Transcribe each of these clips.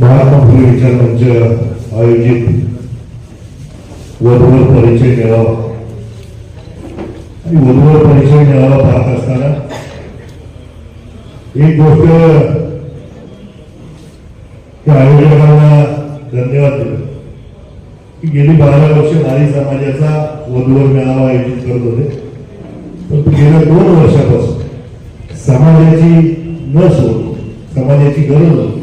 महात्मा फुले विचार मंच आयोजित वधूवर परिचय मेळावा. आणि वधूवर परिचय मेळावा पाहत असताना एक गोष्ट त्या आयोजकांना धन्यवाद देतो. की गेली बारा वर्ष नारी समाजाचा वधूवर मेळावा आयोजित करत होते. परंतु गेल्या दोन वर्षापासून समाजाची न सोड समाजाची गरज होती.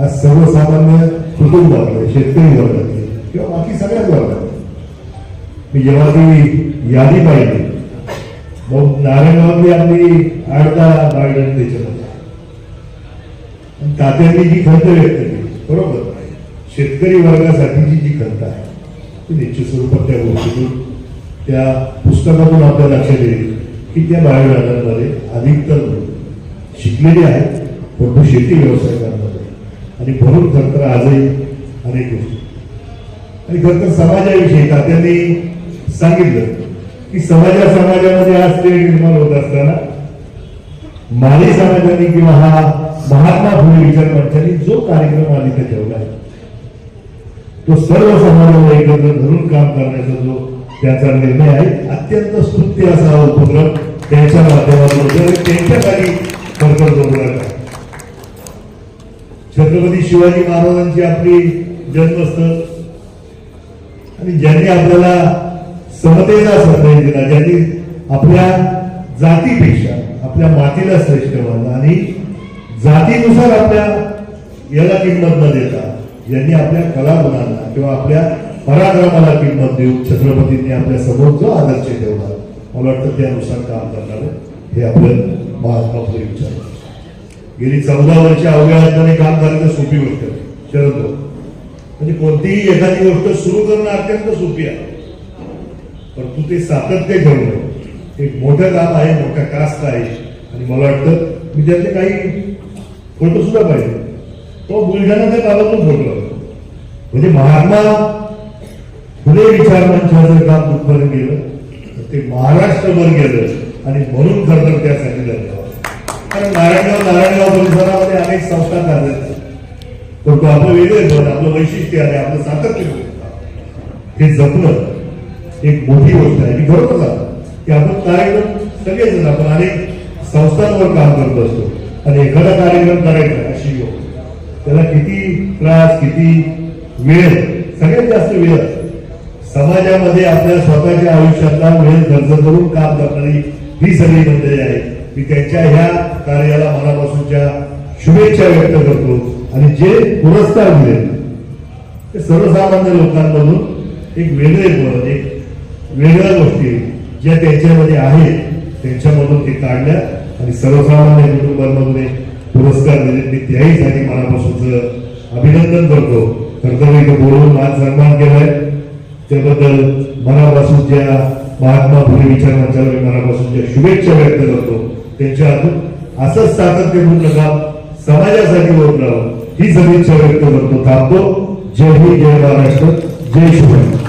आज सर्वसामान्य कुटुंब शेतकरी वर्गातले किंवा बाकी सगळ्याच वर्गात मी जेव्हा ती यादी पाहिली मग नारायणगावातली आपली आडता बाळगण त्याच्यामध्ये तात्यांनी जी खंत व्यक्त केली बरोबर. शेतकरी वर्गासाठीची जी खंत आहे ती निश्चित स्वरूपात त्या गोष्टीतून त्या पुस्तकातून आपल्या लक्षात येईल की त्या बाळगणांमध्ये अधिकतर शिकलेले आहेत परंतु शेती व्यवसाय आणि भरून खरंतर आजही अनेक गोष्टी. आणि खरंतर समाजाविषयी तात्यांनी सांगितलं की समाजा समाजामध्ये आज ते निर्माण होत असताना माले समाजाने किंवा हा महात्मा फुले विचार मंचाने जो कार्यक्रम आधी ठेवला तो सर्व समाजाला एकत्र धरून काम करण्याचा जो त्याचा निर्णय आहे अत्यंत स्तुत्य असा उपक्रम त्यांच्या माध्यमातून त्यांच्या खाली भरभर जोडला आहे. छत्रपती शिवाजी महाराजांची आपली जन्मस्थळ. आणि ज्यांनी आपल्याला समतेचा संदेश दिला ज्यांनी आपल्या जातीपेक्षा आपल्या मातीला श्रेष्ठ मानलं आणि जातीनुसार आपल्या याला किंमत न देता ज्यांनी आपल्या कलागुणांना किंवा आपल्या पराक्रमाला किंमत देऊन छत्रपतींनी आपल्यासमोर जो आदर्श ठेवला मला वाटतं त्यानुसार काम करणार हे आपलं महात्मा फुले विचार गेली चौदा वर्ष अवघ्या हाताने काम करायचं सोपी गोष्ट शरद भाऊ. म्हणजे कोणतीही एखादी गोष्ट सुरू करणं अत्यंत सोपी आहे. पण तू ते सातत्य ठेवणं एक मोठं काम आहे मोठा कास्ट आहे. आणि मला वाटतं मी त्यातले काही फोटो सुद्धा पाहिजे. तो बुलढाणा त्या कामातून फोटो म्हणजे महात्मा फुले विचार मंचाचं काम दुःखभर गेलं तर ते महाराष्ट्रभर गेलं. आणि म्हणून खरं तर त्यासाठी धन्यवाद. कारण नारायणगाव नारायणगाव परिसरामध्ये अनेक संस्था कार्यरत परंतु आपलं वेगळं पण आपलं वैशिष्ट्य आहे आपलं सातत्य. हे जपणं एक मोठी गोष्ट आहे. आणि बरोबर की आपण कार्यक्रम सगळेजण आपण अनेक संस्थांवर काम करत असतो. आणि एखादा कार्यक्रम करायचा अशी त्याला किती त्रास किती वेळ सगळ्यात जास्त वेळ. समाजामध्ये आपल्या स्वतःच्या आयुष्यातला वेळ खर्च करून काम करणारी ही सगळी मंडळी आहे मी त्यांच्या ह्या कार्याला मनापासूनच्या शुभेच्छा व्यक्त करतो. आणि जे पुरस्कार दिले ते सर्वसामान्य लोकांमधून एक वेगळे गुण एक वेगळ्या गोष्टी ज्या त्यांच्यामध्ये आहेत त्यांच्यामधून ते काढल्या आणि सर्वसामान्य कुटुंबांमधून पुरस्कार दिले. मी त्याहीसाठी मनापासूनच अभिनंदन करतो. कर्तव्य इथं बोलून आज सन्मान केलाय. त्याबद्दल मनापासूनच्या महात्मा फुले विचार मंचाला मनापासूनच्या शुभेच्छा व्यक्त करतो. त्यांच्या हातून असंच सातत्य म्हणून काम समाजासाठी होत राहावं ही सदिच्छा व्यक्त करतो थांबतो जय हिंद जय महाराष्ट्र जय शिवराय